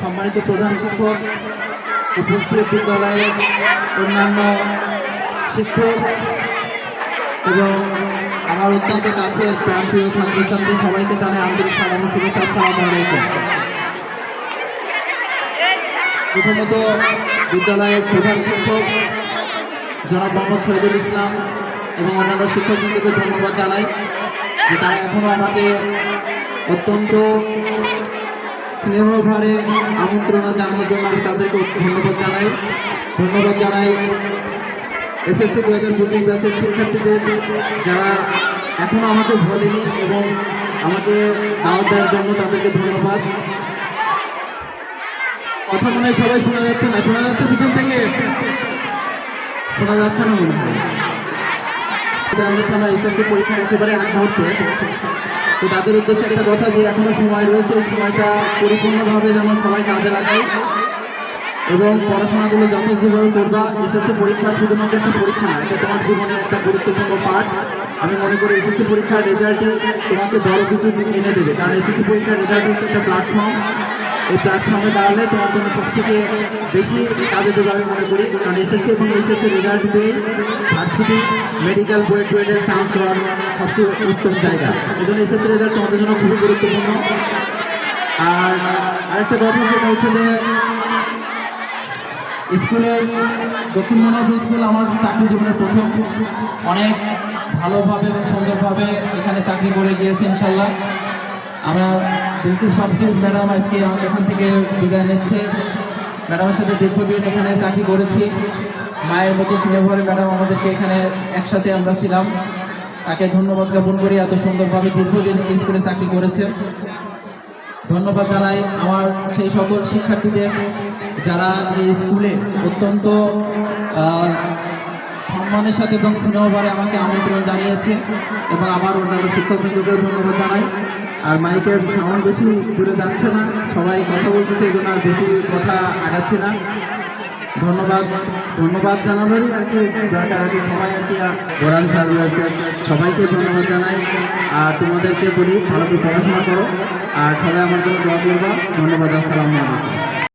সম্মানিত প্রধান শিক্ষক, উপস্থিত বিদ্যালয়ের অন্যান্য শিক্ষক এবং আমার অত্যন্ত কাছের প্রাণপ্রিয় ছাত্রছাত্রী, সবাইকে জানাই আন্তরিক সালাম শুভেচ্ছা। আসসালামু আলাইকুম। প্রথমত বিদ্যালয়ের প্রধান শিক্ষক, জনাব মোহাম্মদ শহীদুল ইসলাম এবং অন্যান্য শিক্ষকবৃন্দকে ধন্যবাদ জানাই যে তারা এখনও আমাকে অত্যন্ত স্নেহভারে আমন্ত্রণ জানানোর জন্য আমি তাদেরকে ধন্যবাদ জানাই। ধন্যবাদ জানাই এসএসসি দু হাজার পঁচিশ শিক্ষার্থীদের যারা এখনও আমাকে ভোলেনি এবং আমাকে দাওয়াত দেওয়ার জন্য তাদেরকে ধন্যবাদ। কথা মনে হয় সবাই শোনা যাচ্ছে না? শোনা যাচ্ছে পিছন থেকে? শোনা যাচ্ছে না মনে হয়। এটা অনুষ্ঠান এসএসসি পরীক্ষার একেবারে এক মুহূর্তে। তো তাদের উদ্দেশ্যে একটা কথা যে এখনও সময় রয়েছে সময়টা পরিপূর্ণভাবে যেন সবাই কাজে লাগায় এবং পড়াশোনাগুলো যথাযথভাবে করবা। এসএসসি পরীক্ষা শুধুমাত্র একটা পরীক্ষা না, এটা তোমার জীবনের একটা গুরুত্বপূর্ণ পার্ট আমি মনে করি এসএসসি পরীক্ষার রেজাল্টে তোমাকে বড় কিছু এনে দেবে। কারণ এসএসসি পরীক্ষার রেজাল্ট হচ্ছে একটা প্ল্যাটফর্ম এই প্ল্যাটফর্মে দাঁড়ালে তোমার জন্য সবথেকে বেশি কাজে দেবে আমি মনে করি। কারণ এসএসসি এবং এইচএসসি রেজাল্ট দিয়েই ভার্সিটি মেডিকেল বুয়েট টুয়েটের চান্স হওয়ার সবচেয়ে উত্তম জায়গা। এই জন্য এসএসসি রেজাল্ট তোমাদের জন্য খুবই গুরুত্বপূর্ণ। আর আরেকটা কথা সেটা হচ্ছে যে, স্কুলে, দক্ষিণ মনোহর স্কুল আমার চাকরি জীবনের প্রথম। অনেক ভালোভাবে এবং সুন্দরভাবে এখানে চাকরি করে গিয়েছে, ইনশাল্লাহ। আমার বিলকিস পাবলিক ম্যাডাম আজকে এখান থেকে বিদায় নিচ্ছে। ম্যাডামের সাথে দীর্ঘদিন এখানে চাকরি করেছি। মায়ের মতো স্নেহভরে ম্যাডাম আমাদেরকে এখানে একসাথে আমরা ছিলাম। তাকে ধন্যবাদ জ্ঞাপন করি, এত সুন্দরভাবে দীর্ঘদিন এই স্কুলে চাকরি করেছে। ধন্যবাদ জানাই আমার সেই সকল শিক্ষার্থীদের যারা এই স্কুলে অত্যন্ত সম্মানের সাথে এবং স্নেহভরে আমাকে আমন্ত্রণ জানিয়েছে এবং আমার অন্যান্য শিক্ষকবৃন্দকেও ধন্যবাদ জানাই। আর মাইকের সাউন্ড বেশি দূরে যাচ্ছে না। সবাই কথা বলতেছে, এই জন্য আর বেশি কথা আগাচ্ছে না। ধন্যবাদ ধন্যবাদ জানানোরই আর কি দরকার। আর কি সবাই আর কি কোরআন সার রয়েছে। সবাইকে ধন্যবাদ জানাই। আর তোমাদেরকে বলি, ভালো করে পড়াশোনা করো। আর সবাই আমার জন্য দোয়া করবা। ধন্যবাদ, আসসালামু আলাইকুম।